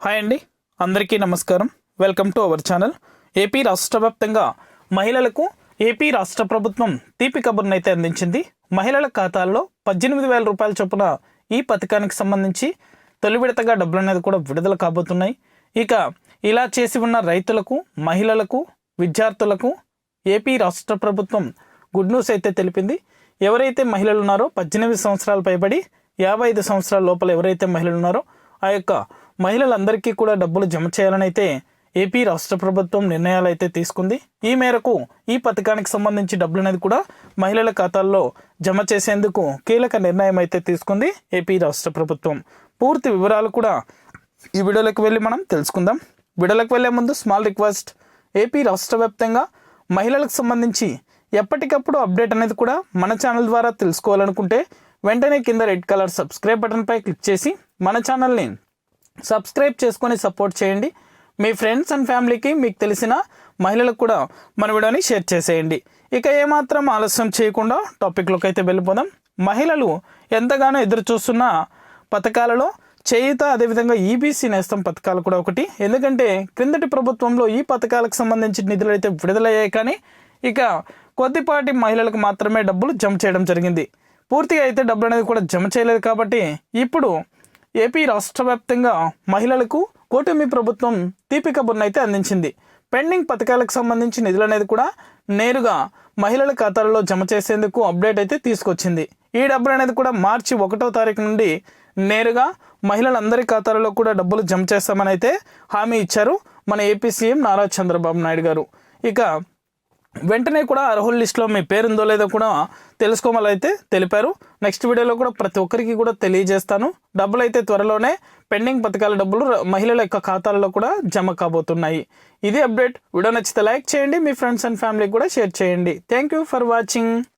Hi అండి. అందరికీ నమస్కారం. Welcome to our channel. AP రాష్ట్ర వ్యాప్తంగా మహిళలకు ఏపీ రాష్ట్ర ప్రభుత్వం తీపి కబుర్ను అయితే అందించింది. మహిళల ఖాతాల్లో పద్దెనిమిది వేల రూపాయల చొప్పున ఈ పథకానికి సంబంధించి తొలి విడతగా డబ్బులు అనేది కూడా విడుదల కాబోతున్నాయి. ఇక ఇలా చేసి ఉన్న రైతులకు మహిళలకు విద్యార్థులకు ఏపీ రాష్ట్ర ప్రభుత్వం గుడ్ న్యూస్ అయితే తెలిపింది. ఎవరైతే మహిళలు ఉన్నారో పద్దెనిమిది సంవత్సరాలు పైబడి యాభై ఐదు సంవత్సరాల లోపల ఎవరైతే మహిళలు ఉన్నారో ఆ యొక్క మహిళలందరికీ కూడా డబ్బులు జమ చేయాలని అయితే ఏపీ రాష్ట్ర ప్రభుత్వం నిర్ణయాలు అయితే తీసుకుంది. ఈ మేరకు ఈ పథకానికి సంబంధించి డబ్బులు అనేది కూడా మహిళల ఖాతాల్లో జమ చేసేందుకు కీలక నిర్ణయం అయితే తీసుకుంది ఏపీ రాష్ట్ర ప్రభుత్వం. పూర్తి వివరాలు కూడా ఈ వీడియోలోకి వెళ్ళి మనం తెలుసుకుందాం. వీడియోలోకి వెళ్ళే ముందు స్మాల్ రిక్వెస్ట్. ఏపీ రాష్ట్ర వ్యాప్తంగా మహిళలకు సంబంధించి ఎప్పటికప్పుడు అప్డేట్ అనేది కూడా మన ఛానల్ ద్వారా తెలుసుకోవాలనుకుంటే వెంటనే కింద రెడ్ కలర్ సబ్స్క్రైబ్ బటన్పై క్లిక్ చేసి మన ఛానల్ని సబ్స్క్రైబ్ చేసుకొని సపోర్ట్ చేయండి. మీ ఫ్రెండ్స్ అండ్ ఫ్యామిలీకి మీకు తెలిసిన మహిళలకు కూడా మన వీడియోని షేర్ చేసేయండి. ఇక ఏమాత్రం ఆలస్యం చేయకుండా టాపిక్లోకి అయితే వెళ్ళిపోదాం. మహిళలు ఎంతగానో ఎదురు చూస్తున్న పథకాలలో చేయుత అదేవిధంగా ఈబీసీ నేస్తం పథకాలు కూడా ఒకటి. ఎందుకంటే క్రిందటి ప్రభుత్వంలో ఈ పథకాలకు సంబంధించిన నిధులు అయితే విడుదలయ్యాయి కానీ ఇక కొద్దిపాటి మహిళలకు మాత్రమే డబ్బులు జమ చేయడం జరిగింది. పూర్తిగా అయితే డబ్బులు అనేది కూడా జమ చేయలేదు కాబట్టి ఇప్పుడు ఏపీ రాష్ట్ర వ్యాప్తంగా మహిళలకు కూటమి ప్రభుత్వం తీపి కబుర్ను అయితే అందించింది. పెండింగ్ పథకాలకు సంబంధించి నిధులు అనేది కూడా నేరుగా మహిళల ఖాతాలలో జమ చేసేందుకు అప్డేట్ అయితే తీసుకొచ్చింది. ఈ డబ్బులు అనేది కూడా మార్చి ఒకటో తారీఖు నుండి నేరుగా మహిళలందరి ఖాతాలలో కూడా డబ్బులు జమ చేస్తామని అయితే హామీ ఇచ్చారు మన ఏపీ సీఎం నారా చంద్రబాబు నాయుడు గారు. ఇక వెంటనే కూడా అర్హుల లిస్టులో మీ పేరుందో లేదో కూడా తెలుసుకోమని తెలిపారు. నెక్స్ట్ వీడియోలో కూడా ప్రతి ఒక్కరికి కూడా తెలియజేస్తాను. డబ్బులు అయితే త్వరలోనే పెండింగ్ పథకాల డబ్బులు మహిళల యొక్క ఖాతాలలో కూడా జమ కాబోతున్నాయి. ఇది అప్డేట్. వీడియో నచ్చితే లైక్ చేయండి. మీ ఫ్రెండ్స్ అండ్ ఫ్యామిలీకి కూడా షేర్ చేయండి. Thank you for watching.